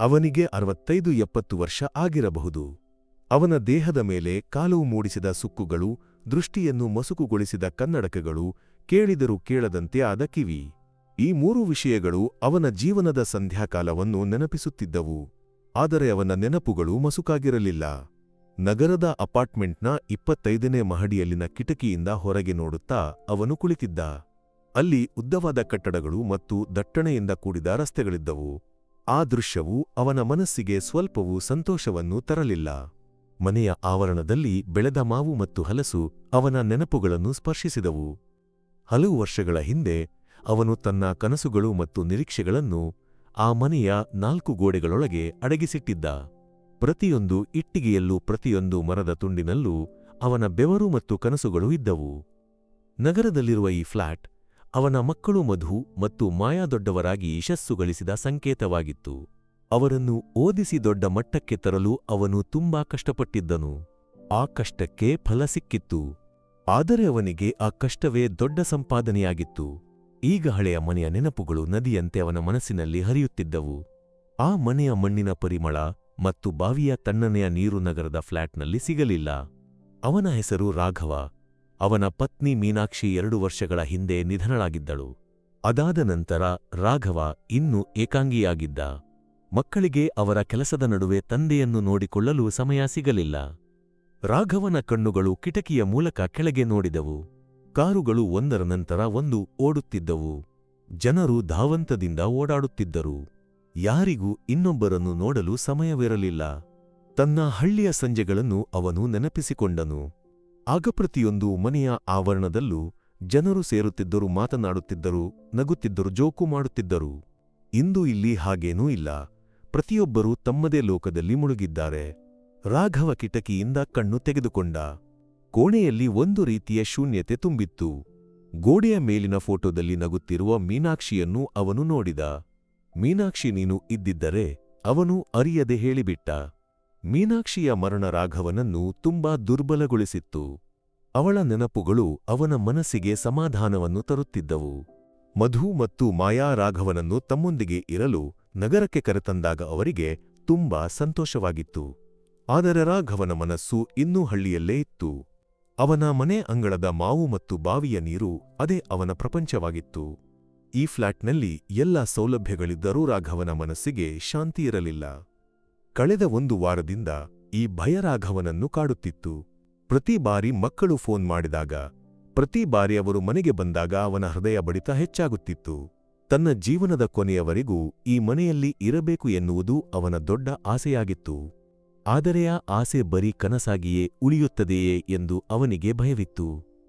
ಅವನಿಗೆ ಅರವತ್ತೈದು ಎಪ್ಪತ್ತು ವರ್ಷ ಆಗಿರಬಹುದು. ಅವನ ದೇಹದ ಮೇಲೆ ಕಾಲವು ಮೂಡಿಸಿದ ಸುಕ್ಕುಗಳು, ದೃಷ್ಟಿಯನ್ನು ಮಸುಕುಗೊಳಿಸಿದ ಕನ್ನಡಕಗಳು, ಕೇಳಿದರೂ ಕೇಳದಂತೆ ಆದ ಕಿವಿ. ಈ ಮೂರು ವಿಷಯಗಳು ಅವನ ಜೀವನದ ಸಂಧ್ಯಾಕಾಲವನ್ನು ನೆನಪಿಸುತ್ತಿದ್ದವು. ಆದರೆ ಅವನ ನೆನಪುಗಳು ಮಸುಕಾಗಿರಲಿಲ್ಲ. ನಗರದ ಅಪಾರ್ಟ್ಮೆಂಟ್ನ ಇಪ್ಪತ್ತೈದನೇ ಮಹಡಿಯಲ್ಲಿನ ಕಿಟಕಿಯಿಂದ ಹೊರಗೆ ನೋಡುತ್ತಾ ಅವನು ಕುಳಿತಿದ್ದ. ಅಲ್ಲಿ ಉದ್ದವಾದ ಕಟ್ಟಡಗಳು ಮತ್ತು ದಟ್ಟಣೆಯಿಂದ ಕೂಡಿದ ರಸ್ತೆಗಳಿದ್ದವು. ಆ ದೃಶ್ಯವು ಅವನ ಮನಸ್ಸಿಗೆ ಸ್ವಲ್ಪವೂ ಸಂತೋಷವನ್ನು ತರಲಿಲ್ಲ. ಮನೆಯ ಆವರಣದಲ್ಲಿ ಬೆಳೆದ ಮಾವು ಮತ್ತು ಹಲಸು ಅವನ ನೆನಪುಗಳನ್ನು ಸ್ಪರ್ಶಿಸಿದವು. ಹಲವು ವರ್ಷಗಳ ಹಿಂದೆ ಅವನು ತನ್ನ ಕನಸುಗಳು ಮತ್ತು ನಿರೀಕ್ಷೆಗಳನ್ನು ಆ ಮನೆಯ ನಾಲ್ಕು ಗೋಡೆಗಳೊಳಗೆ ಅಡಗಿಸಿಟ್ಟಿದ್ದ. ಪ್ರತಿಯೊಂದು ಇಟ್ಟಿಗೆಯಲ್ಲೂ ಪ್ರತಿಯೊಂದು ಮರದ ತುಂಡಿನಲ್ಲೂ ಅವನ ಬೆವರು ಮತ್ತು ಕನಸುಗಳು ಇದ್ದವು. ನಗರದಲ್ಲಿರುವ ಈ ಫ್ಲಾಟ್ ಅವನ ಮಕ್ಕಳು ಮಧು ಮತ್ತು ಮಾಯಾ ದೊಡ್ಡವರಾಗಿ ಯಶಸ್ಸು ಗಳಿಸಿದ ಸಂಕೇತವಾಗಿತ್ತು. ಅವರನ್ನು ಓದಿಸಿ ದೊಡ್ಡ ಮಟ್ಟಕ್ಕೆ ತರಲು ಅವನು ತುಂಬಾ ಕಷ್ಟಪಟ್ಟಿದ್ದನು. ಆ ಕಷ್ಟಕ್ಕೆ ಫಲ ಸಿಕ್ಕಿತ್ತು. ಆದರೆ ಅವನಿಗೆ ಆ ಕಷ್ಟವೇ ದೊಡ್ಡ ಸಂಪಾದನೆಯಾಗಿತ್ತು. ಈಗ ಹಳೆಯ ಮನೆಯ ನೆನಪುಗಳು ನದಿಯಂತೆ ಅವನ ಮನಸ್ಸಿನಲ್ಲಿ ಹರಿಯುತ್ತಿದ್ದವು. ಆ ಮನೆಯ ಮಣ್ಣಿನ ಪರಿಮಳ ಮತ್ತು ಬಾವಿಯ ತಣ್ಣನೆಯ ನೀರು ನಗರದ ಫ್ಲಾಟ್ನಲ್ಲಿ ಸಿಗಲಿಲ್ಲ. ಅವನ ಹೆಸರು ರಾಘವ. ಅವನ ಪತ್ನಿ ಮೀನಾಕ್ಷಿ ಎರಡು ವರ್ಷಗಳ ಹಿಂದೆ ನಿಧನಳಾಗಿದ್ದಳು. ಅದಾದ ನಂತರ ರಾಘವ ಇನ್ನೂ ಏಕಾಂಗಿಯಾಗಿದ್ದ. ಮಕ್ಕಳಿಗೆ ಅವರ ಕೆಲಸದ ನಡುವೆ ತಂದೆಯನ್ನು ನೋಡಿಕೊಳ್ಳಲು ಸಮಯ ಸಿಗಲಿಲ್ಲ. ರಾಘವನ ಕಣ್ಣುಗಳು ಕಿಟಕಿಯ ಮೂಲಕ ಕೆಳಗೆ ನೋಡಿದವು. ಕಾರುಗಳು ಒಂದರ ನಂತರ ಒಂದು ಓಡುತ್ತಿದ್ದವು. ಜನರು ಧಾವಂತದಿಂದ ಓಡಾಡುತ್ತಿದ್ದರು. ಯಾರಿಗೂ ಇನ್ನೊಬ್ಬರನ್ನು ನೋಡಲು ಸಮಯವಿರಲಿಲ್ಲ. ತನ್ನ ಹಳ್ಳಿಯ ಸಂಜೆಗಳನ್ನು ಅವನು ನೆನಪಿಸಿಕೊಂಡನು. ಆಗ ಪ್ರತಿಯೊಂದು ಮನೆಯ ಆವರಣದಲ್ಲೂ ಜನರು ಸೇರುತ್ತಿದ್ದರು, ಮಾತನಾಡುತ್ತಿದ್ದರು, ನಗುತ್ತಿದ್ದರು, ಜೋಕು ಮಾಡುತ್ತಿದ್ದರು. ಇಂದು ಇಲ್ಲಿ ಹಾಗೇನೂ ಇಲ್ಲ. ಪ್ರತಿಯೊಬ್ಬರೂ ತಮ್ಮದೇ ಲೋಕದಲ್ಲಿ ಮುಳುಗಿದ್ದಾರೆ. ರಾಘವ ಕಿಟಕಿಯಿಂದ ಕಣ್ಣು ತೆಗೆದುಕೊಂಡ. ಕೋಣೆಯಲ್ಲಿ ಒಂದು ರೀತಿಯ ಶೂನ್ಯತೆ ತುಂಬಿತ್ತು. ಗೋಡೆಯ ಮೇಲಿನ ಫೋಟೋದಲ್ಲಿ ನಗುತ್ತಿರುವ ಮೀನಾಕ್ಷಿಯನ್ನು ಅವನು ನೋಡಿದ. ಮೀನಾಕ್ಷಿ ನೀನು ಇದ್ದಿದ್ದರೆ ಅವನು ಅರಿಯದೆ ಹೇಳಿಬಿಟ್ಟ. ಮೀನಾಕ್ಷಿಯ ಮರಣ ರಾಘವನನ್ನು ತುಂಬಾ ದುರ್ಬಲಗೊಳಿಸಿತ್ತು. ಅವಳ ನೆನಪುಗಳು ಅವನ ಮನಸ್ಸಿಗೆ ಸಮಾಧಾನವನ್ನು ತರುತ್ತಿದ್ದವು. ಮಧು ಮತ್ತು ಮಾಯಾ ರಾಘವನನ್ನು ತಮ್ಮೊಂದಿಗೆ ಇರಲು ನಗರಕ್ಕೆ ಕರೆತಂದಾಗ ಅವರಿಗೆ ತುಂಬಾ ಸಂತೋಷವಾಗಿತ್ತು. ಆದರೆ ರಾಘವನ ಮನಸ್ಸು ಇನ್ನೂ ಹಳ್ಳಿಯಲ್ಲೇ ಇತ್ತು. ಅವನ ಮನೆ ಅಂಗಳದ ಮಾವು ಮತ್ತು ಬಾವಿಯ ನೀರು ಅದೇ ಅವನ ಪ್ರಪಂಚವಾಗಿತ್ತು. ಈ ಫ್ಲಾಟ್ನಲ್ಲಿ ಎಲ್ಲ ಸೌಲಭ್ಯಗಳಿದ್ದರೂ ರಾಘವನ ಮನಸ್ಸಿಗೆ ಶಾಂತಿ ಇರಲಿಲ್ಲ. ಕಳೆದ ಒಂದು ವಾರದಿಂದ ಈ ಭಯರಾಘವನನ್ನು ಕಾಡುತ್ತಿತ್ತು. ಪ್ರತಿ ಬಾರಿ ಮಕ್ಕಳು ಫೋನ್ ಮಾಡಿದಾಗ, ಪ್ರತಿ ಬಾರಿ ಅವರು ಮನೆಗೆ ಬಂದಾಗ ಅವನ ಹೃದಯ ಬಡಿತ ಹೆಚ್ಚಾಗುತ್ತಿತ್ತು. ತನ್ನ ಜೀವನದ ಕೊನೆಯವರೆಗೂ ಈ ಮನೆಯಲ್ಲಿ ಇರಬೇಕು ಎನ್ನುವುದು ಅವನ ದೊಡ್ಡ ಆಸೆಯಾಗಿತ್ತು. ಆದರೆ ಆ ಆಸೆ ಬರೀ ಕನಸಾಗಿಯೇ ಉಳಿಯುತ್ತದೆಯೇ ಎಂದು ಅವನಿಗೆ ಭಯವಿತ್ತು.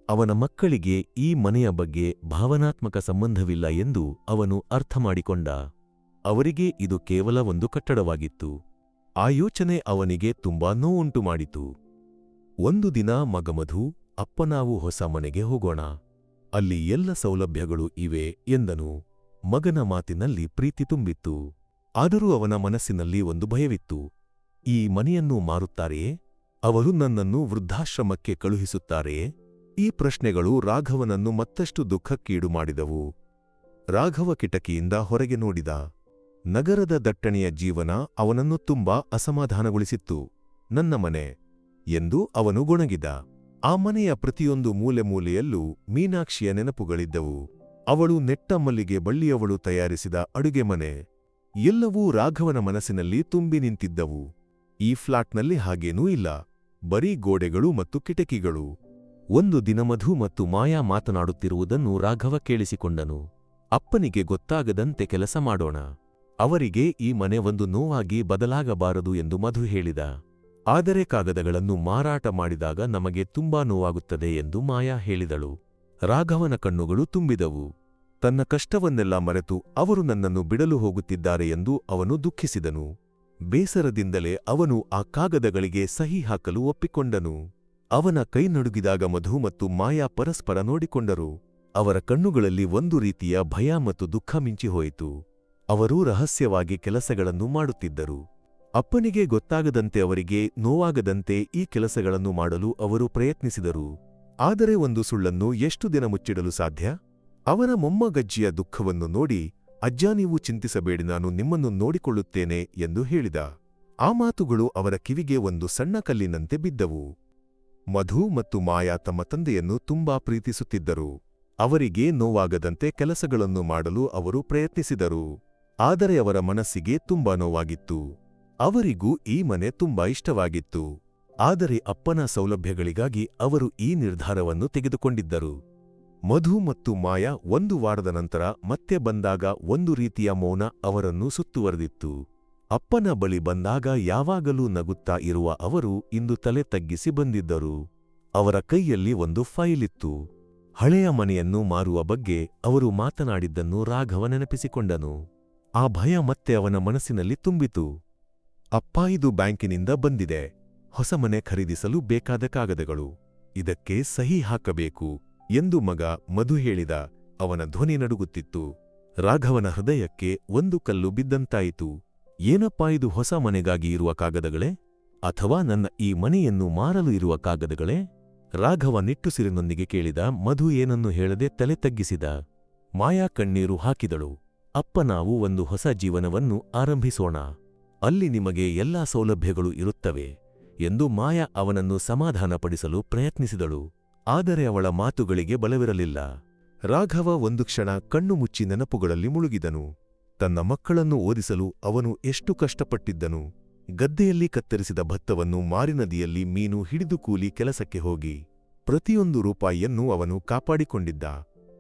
ಅವನ ಮಕ್ಕಳಿಗೆ ಈ ಮನೆಯ ಬಗ್ಗೆ ಭಾವನಾತ್ಮಕ ಸಂಬಂಧವಿಲ್ಲ ಎಂದು ಅವನು ಅರ್ಥಮಾಡಿಕೊಂಡ ಅವರಿಗೆ ಇದು ಕೇವಲ ಒಂದು ಕಟ್ಟಡವಾಗಿತ್ತು. ಆ ಯೋಚನೆ ಅವನಿಗೆ ತುಂಬಾ ನೋವುಂಟು ಮಾಡಿತು. ಒಂದು ದಿನ ಮಗಮಧು, ಅಪ್ಪ ನಾವು ಹೊಸ ಮನೆಗೆ ಹೋಗೋಣ. ಅಲ್ಲಿ ಎಲ್ಲ ಸೌಲಭ್ಯಗಳು ಇವೆ ಎಂದನು. ಮಗನ ಮಾತಿನಲ್ಲಿ ಪ್ರೀತಿ ತುಂಬಿತ್ತು. ಆದರೂ ಅವನ ಮನಸ್ಸಿನಲ್ಲಿ ಒಂದು ಭಯವಿತ್ತು. ಈ ಮನೆಯನ್ನು ಮಾರುತ್ತಾರೆಯೇ? ಅವರು ನನ್ನನ್ನು ವೃದ್ಧಾಶ್ರಮಕ್ಕೆ ಕಳುಹಿಸುತ್ತಾರೆಯೇ? ಈ ಪ್ರಶ್ನೆಗಳು ರಾಘವನನ್ನು ಮತ್ತಷ್ಟು ದುಃಖಕ್ಕೀಡು ಮಾಡಿದವು. ರಾಘವ ಕಿಟಕಿಯಿಂದ ಹೊರಗೆ ನೋಡಿದ. ನಗರದ ದಟ್ಟಣೆಯ ಜೀವನ ಅವನನ್ನು ತುಂಬಾ ಅಸಮಾಧಾನಗೊಳಿಸಿತ್ತು. ನನ್ನ ಮನೆ, ಎಂದು ಅವನು ಗೊಣಗಿದ. ಆ ಮನೆಯ ಪ್ರತಿಯೊಂದು ಮೂಲೆ ಮೂಲೆಯಲ್ಲೂ ಮೀನಾಕ್ಷಿಯ ನೆನಪುಗಳಿದ್ದವು. ಅವಳು ನೆಟ್ಟ ಮಲ್ಲಿಗೆ ಬಳ್ಳಿಯವಳು ತಯಾರಿಸಿದ ಅಡುಗೆ ಮನೆ. ಎಲ್ಲವೂ ರಾಘವನ ಮನಸ್ಸಿನಲ್ಲಿ ತುಂಬಿ ನಿಂತಿದ್ದವು. ಈ ಫ್ಲಾಟ್ನಲ್ಲಿ ಹಾಗೇನೂ ಇಲ್ಲ. ಬರೀ ಗೋಡೆಗಳು ಮತ್ತು ಕಿಟಕಿಗಳು. ಒಂದು ದಿನ ಮಧು ಮತ್ತು ಮಾಯಾ ಮಾತನಾಡುತ್ತಿರುವುದನ್ನು ರಾಘವ ಕೇಳಿಸಿಕೊಂಡನು. ಅಪ್ಪನಿಗೆ ಗೊತ್ತಾಗದಂತೆ ಕೆಲಸ ಮಾಡೋಣ. ಅವರಿಗೆ ಈ ಮನೆ ಒಂದು ನೋವಾಗಿ ಬದಲಾಗಬಾರದು ಎಂದು ಮಧು ಹೇಳಿದ. ಆದರೆ ಕಾಗದಗಳನ್ನು ಮಾರಾಟ ಮಾಡಿದಾಗ ನಮಗೆ ತುಂಬಾ ನೋವಾಗುತ್ತದೆ ಎಂದು ಮಾಯಾ ಹೇಳಿದಳು. ರಾಘವನ ಕಣ್ಣುಗಳು ತುಂಬಿದವು. ತನ್ನ ಕಷ್ಟವನ್ನೆಲ್ಲ ಮರೆತು ಅವರು ನನ್ನನ್ನು ಬಿಡಲು ಹೋಗುತ್ತಿದ್ದಾರೆ ಎಂದು ಅವನು ದುಃಖಿಸಿದನು. ಬೇಸರದಿಂದಲೇ ಅವನು ಆ ಕಾಗದಗಳಿಗೆ ಸಹಿ ಹಾಕಲು ಒಪ್ಪಿಕೊಂಡನು. ಅವನ ಕೈ ನಡುಗಿದಾಗ ಮಧು ಮತ್ತು ಮಾಯಾ ಪರಸ್ಪರ ನೋಡಿಕೊಂಡರು. ಅವರ ಕಣ್ಣುಗಳಲ್ಲಿ ಒಂದು ರೀತಿಯ ಭಯ ಮತ್ತು ದುಃಖ ಮಿಂಚಿಹೋಯಿತು. ಅವರು ರಹಸ್ಯವಾಗಿ ಕೆಲಸಗಳನ್ನು ಮಾಡುತ್ತಿದ್ದರು. ಅಪ್ಪನಿಗೆ ಗೊತ್ತಾಗದಂತೆ ಅವರಿಗೆ ನೋವಾಗದಂತೆ ಈ ಕೆಲಸಗಳನ್ನು ಮಾಡಲು ಅವರು ಪ್ರಯತ್ನಿಸಿದರು. ಆದರೆ ಒಂದು ಸುಳ್ಳನ್ನು ಎಷ್ಟು ದಿನ ಮುಚ್ಚಿಡಲು ಸಾಧ್ಯ? ಅವನ ಮೊಮ್ಮಗಜ್ಜಿಯ ದುಃಖವನ್ನು ನೋಡಿ, ಅಜ್ಜ ನೀವು ಚಿಂತಿಸಬೇಡಿ, ನಾನು ನಿಮ್ಮನ್ನು ನೋಡಿಕೊಳ್ಳುತ್ತೇನೆ ಎಂದು ಹೇಳಿದ. ಆ ಮಾತುಗಳು ಅವರ ಕಿವಿಗೆ ಒಂದು ಸಣ್ಣ ಕಲ್ಲಿನಂತೆ ಬಿದ್ದವು. ಮಧು ಮತ್ತು ಮಾಯಾ ತಮ್ಮ ತಂದೆಯನ್ನು ತುಂಬಾ ಪ್ರೀತಿಸುತ್ತಿದ್ದರು. ಅವರಿಗೆ ನೋವಾಗದಂತೆ ಕೆಲಸಗಳನ್ನು ಮಾಡಲು ಅವರು ಪ್ರಯತ್ನಿಸಿದರು. ಆದರೆ ಅವರ ಮನಸ್ಸಿಗೆ ತುಂಬಾ ನೋವಾಗಿತ್ತು. ಅವರಿಗೂ ಈ ಮನೆ ತುಂಬಾ ಇಷ್ಟವಾಗಿತ್ತು. ಆದರೆ ಅಪ್ಪನ ಸೌಲಭ್ಯಗಳಿಗಾಗಿ ಅವರು ಈ ನಿರ್ಧಾರವನ್ನು ತೆಗೆದುಕೊಂಡಿದ್ದರು. ಮಧು ಮತ್ತು ಮಾಯಾ ಒಂದು ವಾರದ ನಂತರ ಮತ್ತೆ ಬಂದಾಗ ಒಂದು ರೀತಿಯ ಮೌನ ಅವರನ್ನು ಸುತ್ತುವರೆದಿತ್ತು. ಅಪ್ಪನ ಬಳಿ ಬಂದಾಗ ಯಾವಾಗಲೂ ನಗುತ್ತಾ ಇರುವ ಅವರು ಇಂದು ತಲೆ ತಗ್ಗಿಸಿ ಬಂದಿದ್ದರು. ಅವರ ಕೈಯಲ್ಲಿ ಒಂದು ಫೈಲ್ ಇತ್ತು. ಹಳೆಯ ಮನೆಯನ್ನು ಮಾರುವ ಬಗ್ಗೆ ಅವರು ಮಾತನಾಡಿದ್ದನ್ನು ರಾಘವ ನೆನಪಿಸಿಕೊಂಡನು. ಆ ಭಯ ಮತ್ತೆ ಅವನ ಮನಸ್ಸಿನಲ್ಲಿ ತುಂಬಿತು. ಅಪ್ಪ ಇದು ಬ್ಯಾಂಕಿನಿಂದ ಬಂದಿದೆ. ಹೊಸ ಮನೆ ಖರೀದಿಸಲು ಬೇಕಾದ ಕಾಗದಗಳು. ಇದಕ್ಕೆ ಸಹಿ ಹಾಕಬೇಕು ಎಂದು ಮಗ ಮಧು ಹೇಳಿದ. ಅವನ ಧ್ವನಿ ನಡುಗುತ್ತಿತ್ತು. ರಾಘವನ ಹೃದಯಕ್ಕೆ ಒಂದು ಕಲ್ಲು ಬಿದ್ದಂತಾಯಿತು. ಏನಪ್ಪಾ ಇದು ಹೊಸ ಮನೆಗಾಗಿ ಇರುವ ಕಾಗದಗಳೇ? ಅಥವಾ ನನ್ನ ಈ ಮನೆಯನ್ನು ಮಾರಲು ಇರುವ ಕಾಗದಗಳೇ? ರಾಘವ ನಿಟ್ಟುಸಿರಿನೊಂದಿಗೆ ಕೇಳಿದ. ಮಧು ಏನನ್ನು ಹೇಳದೆ ತಲೆ ತಗ್ಗಿಸಿದ ಮಾಯಾ ಕಣ್ಣೀರು ಹಾಕಿದಳು. ಅಪ್ಪ ನಾವು ಒಂದು ಹೊಸ ಜೀವನವನ್ನು ಆರಂಭಿಸೋಣ. ಅಲ್ಲಿ ನಿಮಗೆ ಎಲ್ಲಾ ಸೌಲಭ್ಯಗಳು ಇರುತ್ತವೆ ಎಂದು ಮಾಯಾ ಅವನನ್ನು ಸಮಾಧಾನಪಡಿಸಲು ಪ್ರಯತ್ನಿಸಿದಳು. ಆದರೆ ಅವಳ ಮಾತುಗಳಿಗೆ ಬಲವಿರಲಿಲ್ಲ. ರಾಘವ ಒಂದು ಕ್ಷಣ ಕಣ್ಣು ಮುಚ್ಚಿ ನೆನಪುಗಳಲ್ಲಿ ಮುಳುಗಿದನು. ತನ್ನ ಮಕ್ಕಳನ್ನು ಓದಿಸಲು ಅವನು ಎಷ್ಟು ಕಷ್ಟಪಟ್ಟಿದ್ದನು. ಗದ್ದೆಯಲ್ಲಿ ಕತ್ತರಿಸಿದ ಭತ್ತವನ್ನು ಮಾರಿನದಿಯಲ್ಲಿ ಮೀನು ಹಿಡಿದು ಕೂಲಿ ಕೆಲಸಕ್ಕೆ ಹೋಗಿ ಪ್ರತಿಯೊಂದು ರೂಪಾಯಿಯನ್ನು ಅವನು ಕಾಪಾಡಿಕೊಂಡಿದ್ದ.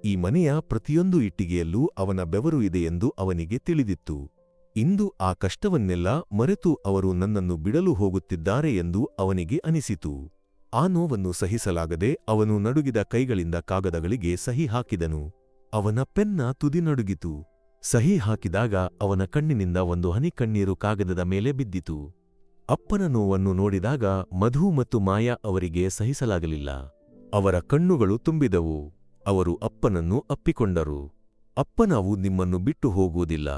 ಈ ಮನೆಯ ಪ್ರತಿಯೊಂದು ಇಟ್ಟಿಗೆಯಲ್ಲೂ ಅವನ ಬೆವರು ಇದೆಯೆಂದು ಅವನಿಗೆ ತಿಳಿದಿತ್ತು. ಇಂದು ಆ ಕಷ್ಟವನ್ನೆಲ್ಲ ಮರೆತು ಅವರು ನನ್ನನ್ನು ಬಿಡಲು ಹೋಗುತ್ತಿದ್ದಾರೆ ಎಂದು ಅವನಿಗೆ ಅನಿಸಿತು. ಆ ನೋವನ್ನು ಸಹಿಸಲಾಗದೆ ಅವನು ನಡುಗಿದ ಕೈಗಳಿಂದ ಕಾಗದಗಳಿಗೆ ಸಹಿ ಹಾಕಿದನು. ಅವನ ಪೆನ್ನ ತುದಿ ನಡುಗಿತು. ಸಹಿ ಹಾಕಿದಾಗ ಅವನ ಕಣ್ಣಿನಿಂದ ಒಂದು ಹನಿ ಕಣ್ಣೀರು ಕಾಗದದ ಮೇಲೆ ಬಿದ್ದಿತು. ಅಪ್ಪನ ನೋವನ್ನು ನೋಡಿದಾಗ ಮಧು ಮತ್ತು ಮಾಯಾ ಅವರಿಗೆ ಸಹಿಸಲಾಗಲಿಲ್ಲ. ಅವರ ಕಣ್ಣುಗಳು ತುಂಬಿದವು. ಅವರು ಅಪ್ಪನನ್ನು ಅಪ್ಪಿಕೊಂಡರು. ಅಪ್ಪ ನಾವು ನಿಮ್ಮನ್ನು ಬಿಟ್ಟು ಹೋಗುವುದಿಲ್ಲ.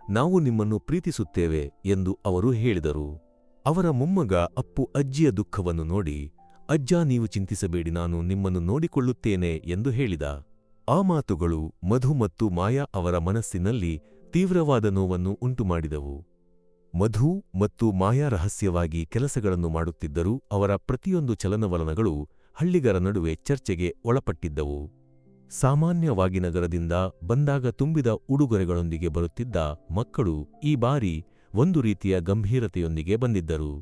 ನಾವು ನಿಮ್ಮನ್ನು ಪ್ರೀತಿಸುತ್ತೇವೆ ಎಂದು ಅವರು ಹೇಳಿದರು. ಅವರ ಮೊಮ್ಮಗ ಅಪ್ಪು ಅಜ್ಜಿಯ ದುಃಖವನ್ನು ನೋಡಿ, ಅಜ್ಜ ನೀವು ಚಿಂತಿಸಬೇಡಿ, ನಾನು ನಿಮ್ಮನ್ನು ನೋಡಿಕೊಳ್ಳುತ್ತೇನೆ ಎಂದು ಹೇಳಿದ. ಆ ಮಾತುಗಳು ಮಧು ಮತ್ತು ಮಾಯಾ ಅವರ ಮನಸ್ಸಿನಲ್ಲಿ ತೀವ್ರವಾದ ನೋವನ್ನು ಉಂಟುಮಾಡಿದವು. ಮಧು ಮತ್ತು ಮಾಯಾ ರಹಸ್ಯವಾಗಿ ಕೆಲಸಗಳನ್ನು ಮಾಡುತ್ತಿದ್ದರೂ ಅವರ ಪ್ರತಿಯೊಂದು ಚಲನವಲನಗಳು ಹಳ್ಳಿಗರ ನಡುವೆ ಚರ್ಚೆಗೆ ಒಳಪಟ್ಟಿದ್ದವು. ಸಾಮಾನ್ಯವಾಗಿ ನಗರದಿಂದ ಬಂದಾಗ ತುಂಬಿದ ಉಡುಗೊರೆಗಳೊಂದಿಗೆ ಬರುತ್ತಿದ್ದ ಮಕ್ಕಳು ಈ ಬಾರಿ ಒಂದು ರೀತಿಯ ಗಂಭೀರತೆಯೊಂದಿಗೆ ಬಂದಿದ್ದರು.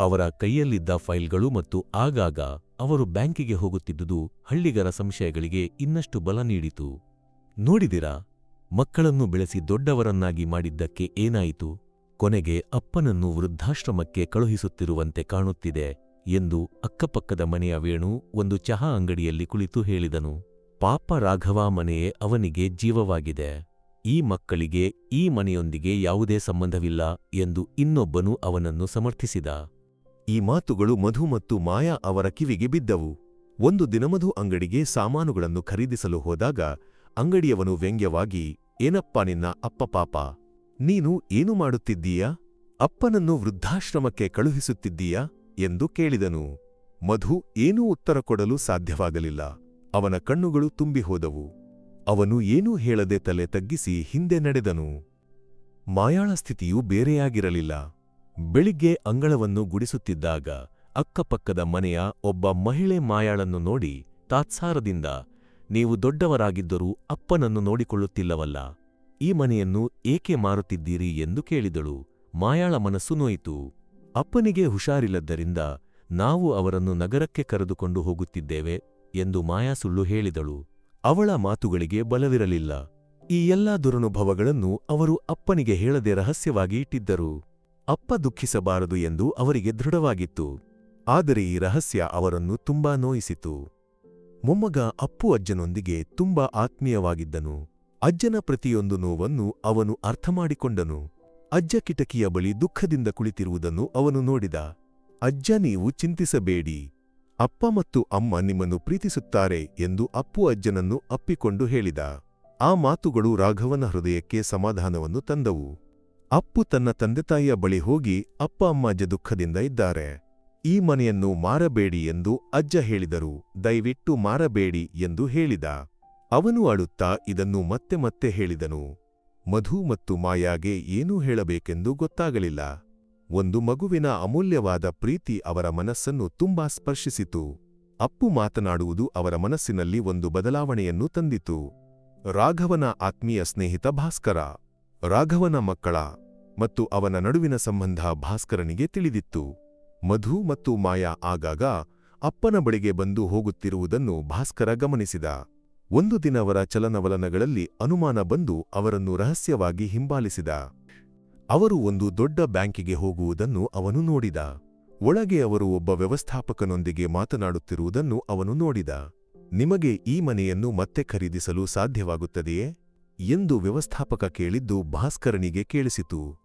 ಅವರ ಕೈಯಲ್ಲಿದ್ದ ಫೈಲ್ಗಳು ಮತ್ತು ಆಗಾಗ ಅವರು ಬ್ಯಾಂಕಿಗೆ ಹೋಗುತ್ತಿದ್ದುದು ಹಳ್ಳಿಗರ ಸಂಶಯಗಳಿಗೆ ಇನ್ನಷ್ಟು ಬಲ ನೀಡಿತು. ನೋಡಿದಿರಾ, ಮಕ್ಕಳನ್ನು ಬೆಳೆಸಿ ದೊಡ್ಡವರನ್ನಾಗಿ ಮಾಡಿದ್ದಕ್ಕೆ ಏನಾಯಿತು? ಕೊನೆಗೆ ಅಪ್ಪನನ್ನು ವೃದ್ಧಾಶ್ರಮಕ್ಕೆ ಕಳುಹಿಸುತ್ತಿರುವಂತೆ ಕಾಣುತ್ತಿದೆ ಎಂದು ಅಕ್ಕಪಕ್ಕದ ಮನೆಯ ವೇಣು ಒಂದು ಚಹಾ ಅಂಗಡಿಯಲ್ಲಿ ಕುಳಿತು ಹೇಳಿದನು. ಪಾಪ ರಾಘವ ಮನೆಯೇ ಅವನಿಗೆ ಜೀವವಾಗಿದೆ. ಈ ಮಕ್ಕಳಿಗೆ, ಈ ಮನೆಯೊಂದಿಗೆ ಯಾವುದೇ ಸಂಬಂಧವಿಲ್ಲ ಎಂದು ಇನ್ನೊಬ್ಬನು ಅವನನ್ನು ಸಮರ್ಥಿಸಿದ. ಈ ಮಾತುಗಳು ಮಧು ಮತ್ತು ಮಾಯಾ ಅವರ ಕಿವಿಗೆ ಬಿದ್ದವು. ಒಂದು ದಿನಮಧು ಅಂಗಡಿಗೆ ಸಾಮಾನುಗಳನ್ನು ಖರೀದಿಸಲು ಹೋದಾಗ, ಅಂಗಡಿಯವನು ವ್ಯಂಗ್ಯವಾಗಿ, ಏನಪ್ಪಾ ನಿನ್ನ ಅಪ್ಪ ಪಾಪ? ನೀನು ಏನು ಮಾಡುತ್ತಿದ್ದೀಯಾ? ಅಪ್ಪನನ್ನು ವೃದ್ಧಾಶ್ರಮಕ್ಕೆ ಕಳುಹಿಸುತ್ತಿದ್ದೀಯಾ? ಎಂದು ಕೇಳಿದನು. ಮಧು ಏನೂ ಉತ್ತರ ಕೊಡಲು ಸಾಧ್ಯವಾಗಲಿಲ್ಲ. ಅವನ ಕಣ್ಣುಗಳು ತುಂಬಿ ಹೋದವು ಅವನು ಏನೂ ಹೇಳದೆ ತಲೆ ತಗ್ಗಿಸಿ ಹಿಂದೆ ನಡೆದನು. ಮಾಯಾಳ ಸ್ಥಿತಿಯು ಬೇರೆಯಾಗಿರಲಿಲ್ಲ. ಬೆಳಿಗ್ಗೆ ಅಂಗಳವನ್ನು ಗುಡಿಸುತ್ತಿದ್ದಾಗ ಅಕ್ಕಪಕ್ಕದ ಮನೆಯ ಒಬ್ಬ ಮಹಿಳೆ ಮಾಯಾಳನ್ನು ನೋಡಿ ತಾತ್ಸಾರದಿಂದ, ನೀವು ದೊಡ್ಡವರಾಗಿದ್ದರೂ ಅಪ್ಪನನ್ನು ನೋಡಿಕೊಳ್ಳುತ್ತಿಲ್ಲವಲ್ಲ. ಈ ಮನೆಯನ್ನು ಏಕೆ ಮಾರುತ್ತಿದ್ದೀರಿ? ಎಂದು ಕೇಳಿದಳು. ಮಾಯಾಳ ಮನಸ್ಸು ನೋಯಿತು. ಅಪ್ಪನಿಗೆ ಹುಷಾರಿಲ್ಲದ್ದರಿಂದ ನಾವು ಅವರನ್ನು ನಗರಕ್ಕೆ ಕರೆದುಕೊಂಡು ಹೋಗುತ್ತಿದ್ದೇವೆ ಎಂದು ಮಾಯಾ ಸುಳ್ಳು ಹೇಳಿದಳು. ಅವಳ ಮಾತುಗಳಿಗೆ ಬಲವಿರಲಿಲ್ಲ. ಈ ಎಲ್ಲಾ ದುರನುಭವಗಳನ್ನು ಅವರು ಅಪ್ಪನಿಗೆ ಹೇಳದೆ ರಹಸ್ಯವಾಗಿ ಇಟ್ಟಿದ್ದರು. ಅಪ್ಪ ದುಃಖಿಸಬಾರದು ಎಂದು ಅವರಿಗೆ ದೃಢವಾಗಿತ್ತು. ಆದರೆ ಈ ರಹಸ್ಯ ಅವರನ್ನು ತುಂಬಾ ನೋಯಿಸಿತು. ಮೊಮ್ಮಗ ಅಪ್ಪು ಅಜ್ಜನೊಂದಿಗೆ ತುಂಬಾ ಆತ್ಮೀಯವಾಗಿದ್ದನು. ಅಜ್ಜನ ಪ್ರತಿಯೊಂದು ನೋವನ್ನು ಅವನು ಅರ್ಥಮಾಡಿಕೊಂಡನು. ಅಜ್ಜ ಕಿಟಕಿಯ ಬಳಿ ದುಃಖದಿಂದ ಕುಳಿತಿರುವುದನ್ನು ಅವನು ನೋಡಿದ. ಅಜ್ಜ, ನೀವು ಚಿಂತಿಸಬೇಡಿ. ಅಪ್ಪ ಮತ್ತು ಅಮ್ಮ ನಿಮ್ಮನ್ನು ಪ್ರೀತಿಸುತ್ತಾರೆ ಎಂದು ಅಪ್ಪು ಅಜ್ಜನನ್ನು ಅಪ್ಪಿಕೊಂಡು ಹೇಳಿದ. ಆ ಮಾತುಗಳು ರಾಘವನ ಹೃದಯಕ್ಕೆ ಸಮಾಧಾನವನ್ನು ತಂದವು. ಅಪ್ಪು ತನ್ನ ತಂದೆತಾಯಿಯ ಬಳಿ ಹೋಗಿ, ಅಪ್ಪ ಅಮ್ಮ ಅಜ್ಜ ದುಃಖದಿಂದ ಇದ್ದಾರೆ. ಈ ಮನೆಯನ್ನು ಮಾರಬೇಡಿ ಎಂದು ಅಜ್ಜ ಹೇಳಿದರು. ದಯವಿಟ್ಟು ಮಾರಬೇಡಿ ಎಂದು ಹೇಳಿದ. ಅವನು ಅಳುತ್ತಾ ಇದನ್ನು ಮತ್ತೆ ಮತ್ತೆ ಹೇಳಿದನು. ಮಧು ಮತ್ತು ಮಾಯಾಗೆ ಏನೂ ಹೇಳಬೇಕೆಂದು ಗೊತ್ತಾಗಲಿಲ್ಲ. ಒಂದು ಮಗುವಿನ ಅಮೂಲ್ಯವಾದ ಪ್ರೀತಿ ಅವರ ಮನಸ್ಸನ್ನು ತುಂಬಾ ಸ್ಪರ್ಶಿಸಿತು. ಅಪ್ಪು ಮಾತನಾಡುವುದು ಅವರ ಮನಸ್ಸಿನಲ್ಲಿ ಒಂದು ಬದಲಾವಣೆಯನ್ನು ತಂದಿತು. ರಾಘವನ ಆತ್ಮೀಯ ಸ್ನೇಹಿತ ಭಾಸ್ಕರ. ರಾಘವನ ಮಕ್ಕಳ ಮತ್ತು ಅವನ ನಡುವಿನ ಸಂಬಂಧ ಭಾಸ್ಕರನಿಗೆ ತಿಳಿದಿತ್ತು. ಮಧು ಮತ್ತು ಮಾಯಾ ಆಗಾಗ ಅಪ್ಪನ ಬಳಿಗೆ ಬಂದು ಹೋಗುತ್ತಿರುವುದನ್ನು ಭಾಸ್ಕರ ಗಮನಿಸಿದ. ಒಂದು ದಿನವರ ಚಲನವಲನಗಳಲ್ಲಿ ಅನುಮಾನ ಬಂದು ಅವರನ್ನು ರಹಸ್ಯವಾಗಿ ಹಿಂಬಾಲಿಸಿದ. ಅವರು ಒಂದು ದೊಡ್ಡ ಬ್ಯಾಂಕಿಗೆ ಹೋಗುವುದನ್ನು ಅವನು ನೋಡಿದ. ಒಳಗೆ ಅವರು ಒಬ್ಬ ವ್ಯವಸ್ಥಾಪಕನೊಂದಿಗೆ ಮಾತನಾಡುತ್ತಿರುವುದನ್ನು ಅವನು ನೋಡಿದ. ನಿಮಗೆ ಈ ಮನೆಯನ್ನು ಮತ್ತೆ ಖರೀದಿಸಲು ಸಾಧ್ಯವಾಗುತ್ತದೆಯೇ? ಎಂದು ವ್ಯವಸ್ಥಾಪಕ ಕೇಳಿದ್ದು ಭಾಸ್ಕರನಿಗೆ ಕೇಳಿಸಿತು.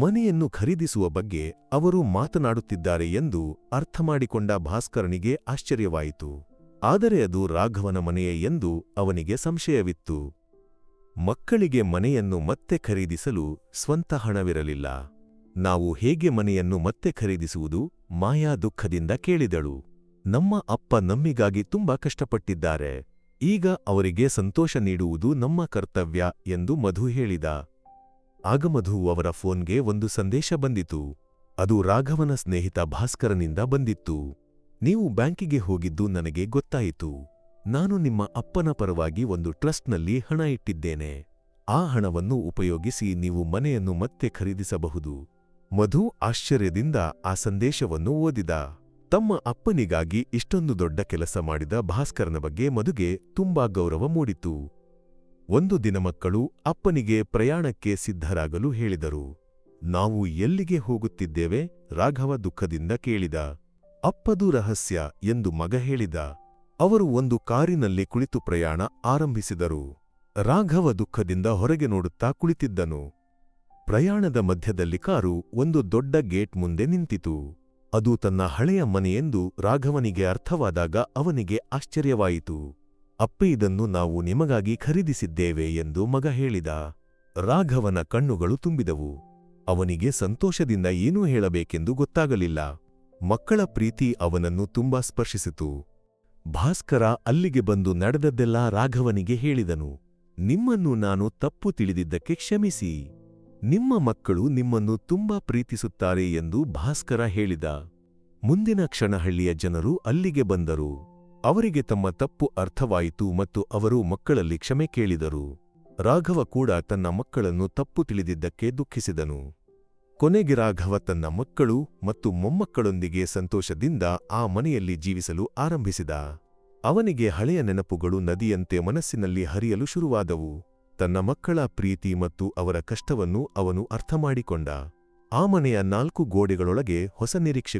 ಮನೆಯನ್ನು ಖರೀದಿಸುವ ಬಗ್ಗೆ ಅವರು ಮಾತನಾಡುತ್ತಿದ್ದಾರೆ ಎಂದು ಅರ್ಥಮಾಡಿಕೊಂಡ ಭಾಸ್ಕರನಿಗೆ ಆಶ್ಚರ್ಯವಾಯಿತು. ಆದರೆ ಅದು ರಾಘವನ ಮನೆಯೇ ಎಂದು ಅವನಿಗೆ ಸಂಶಯವಿತ್ತು. ಮಕ್ಕಳಿಗೆ ಮನೆಯನ್ನು ಮತ್ತೆ ಖರೀದಿಸಲು ಸ್ವಂತ ಹಣವಿರಲಿಲ್ಲ. ನಾವು ಹೇಗೆ ಮನೆಯನ್ನು ಮತ್ತೆ ಖರೀದಿಸುವುದು? ಮಾಯಾ ದುಃಖದಿಂದ ಕೇಳಿದಳು. ನಮ್ಮ ಅಪ್ಪ ನಮ್ಮಿಗಾಗಿ ತುಂಬಾ ಕಷ್ಟಪಟ್ಟಿದ್ದಾರೆ. ಈಗ ಅವರಿಗೆ ಸಂತೋಷ ನೀಡುವುದು ನಮ್ಮ ಕರ್ತವ್ಯ ಎಂದು ಮಧು ಹೇಳಿದ. ಆಗ ಮಧು ಅವರ ಫೋನ್ಗೆ ಒಂದು ಸಂದೇಶ ಬಂದಿತು. ಅದು ರಾಘವನ ಸ್ನೇಹಿತ ಭಾಸ್ಕರನಿಂದ ಬಂದಿತ್ತು. ನೀವು ಬ್ಯಾಂಕಿಗೆ ಹೋಗಿದ್ದು ನನಗೆ ಗೊತ್ತಾಯಿತು. ನಾನು ನಿಮ್ಮ ಅಪ್ಪನ ಪರವಾಗಿ ಒಂದು ಟ್ರಸ್ಟ್ನಲ್ಲಿ ಹಣ ಇಟ್ಟಿದ್ದೇನೆ. ಆ ಹಣವನ್ನು ಉಪಯೋಗಿಸಿ ನೀವು ಮನೆಯನ್ನು ಮತ್ತೆ ಖರೀದಿಸಬಹುದು. ಮಧು ಆಶ್ಚರ್ಯದಿಂದ ಆ ಸಂದೇಶವನ್ನು ಓದಿದ. ತಮ್ಮ ಅಪ್ಪನಿಗಾಗಿ ಇಷ್ಟೊಂದು ದೊಡ್ಡ ಕೆಲಸ ಮಾಡಿದ ಭಾಸ್ಕರನ ಬಗ್ಗೆ ಮಧುಗೆ ತುಂಬಾ ಗೌರವ ಮೂಡಿತು. ಒಂದು ದಿನ ಮಕ್ಕಳು ಅಪ್ಪನಿಗೆ ಪ್ರಯಾಣಕ್ಕೆ ಸಿದ್ಧರಾಗಲು ಹೇಳಿದರು. ನಾವು ಎಲ್ಲಿಗೆ ಹೋಗುತ್ತಿದ್ದೇವೆ? ರಾಘವ ದುಃಖದಿಂದ ಕೇಳಿದ. ಅಪ್ಪದು ರಹಸ್ಯ ಎಂದು ಮಗ ಹೇಳಿದ. ಅವರು ಒಂದು ಕಾರಿನಲ್ಲಿ ಕುಳಿತು ಪ್ರಯಾಣ ಆರಂಭಿಸಿದರು. ರಾಘವ ದುಃಖದಿಂದ ಹೊರಗೆ ನೋಡುತ್ತಾ ಕುಳಿತಿದ್ದನು. ಪ್ರಯಾಣದ ಮಧ್ಯದಲ್ಲಿ ಕಾರು ಒಂದು ದೊಡ್ಡ ಗೇಟ್ ಮುಂದೆ ನಿಂತಿತು. ಅದು ತನ್ನ ಹಳೆಯ ಮನೆಯೆಂದು ರಾಘವನಿಗೆ ಅರ್ಥವಾದಾಗ ಅವನಿಗೆ ಆಶ್ಚರ್ಯವಾಯಿತು. ಅಪ್ಪೆ, ಇದನ್ನು ನಾವು ನಿಮಗಾಗಿ ಖರೀದಿಸಿದ್ದೇವೆ ಎಂದು ಮಗ ಹೇಳಿದ. ರಾಘವನ ಕಣ್ಣುಗಳು ತುಂಬಿದವು. ಅವನಿಗೆ ಸಂತೋಷದಿಂದ ಏನೂ ಹೇಳಬೇಕೆಂದು ಗೊತ್ತಾಗಲಿಲ್ಲ. ಮಕ್ಕಳ ಪ್ರೀತಿ ಅವನನ್ನು ತುಂಬಾ ಸ್ಪರ್ಶಿಸಿತು. ಭಾಸ್ಕರ ಅಲ್ಲಿಗೆ ಬಂದು ನಡೆದದ್ದೆಲ್ಲ ರಾಘವನಿಗೆ ಹೇಳಿದನು, ನಿಮ್ಮನ್ನು ನಾನು ತಪ್ಪು ತಿಳಿದಿದ್ದಕ್ಕೆ ಕ್ಷಮಿಸಿ. ನಿಮ್ಮ ಮಕ್ಕಳು ನಿಮ್ಮನ್ನು ತುಂಬಾ ಪ್ರೀತಿಸುತ್ತಾರೆ ಎಂದು ಭಾಸ್ಕರ ಹೇಳಿದ. ಮುಂದಿನ ಕ್ಷಣಹಳ್ಳಿಯ ಜನರು ಅಲ್ಲಿಗೆ ಬಂದರು. ಅವರಿಗೆ ತಮ್ಮ ತಪ್ಪು ಅರ್ಥವಾಯಿತು ಮತ್ತು ಅವರು ಮಕ್ಕಳಲ್ಲಿ ಕ್ಷಮೆ ಕೇಳಿದರು. ರಾಘವ ಕೂಡ ತನ್ನ ಮಕ್ಕಳನ್ನು ತಪ್ಪು ತಿಳಿದಿದ್ದಕ್ಕೆ ದುಃಖಿಸಿದನು. ಕೊನೆಗೆ ರಾಘವ ತನ್ನ ಮಕ್ಕಳು ಮತ್ತು ಮೊಮ್ಮಕ್ಕಳೊಂದಿಗೆ ಸಂತೋಷದಿಂದ ಆ ಮನೆಯಲ್ಲಿ ಜೀವಿಸಲು ಆರಂಭಿಸಿದ. ಅವನಿಗೆ ಹಳೆಯ ನೆನಪುಗಳು ನದಿಯಂತೆ ಮನಸ್ಸಿನಲ್ಲಿ ಹರಿಯಲು ಶುರುವಾದವು. ತನ್ನ ಮಕ್ಕಳ ಪ್ರೀತಿ ಮತ್ತು ಅವರ ಕಷ್ಟವನ್ನು ಅವನು ಅರ್ಥಮಾಡಿಕೊಂಡ. ಆ ಮನೆಯ ನಾಲ್ಕು ಗೋಡೆಗಳೊಳಗೆ ಹೊಸ ನಿರೀಕ್ಷೆಗಳು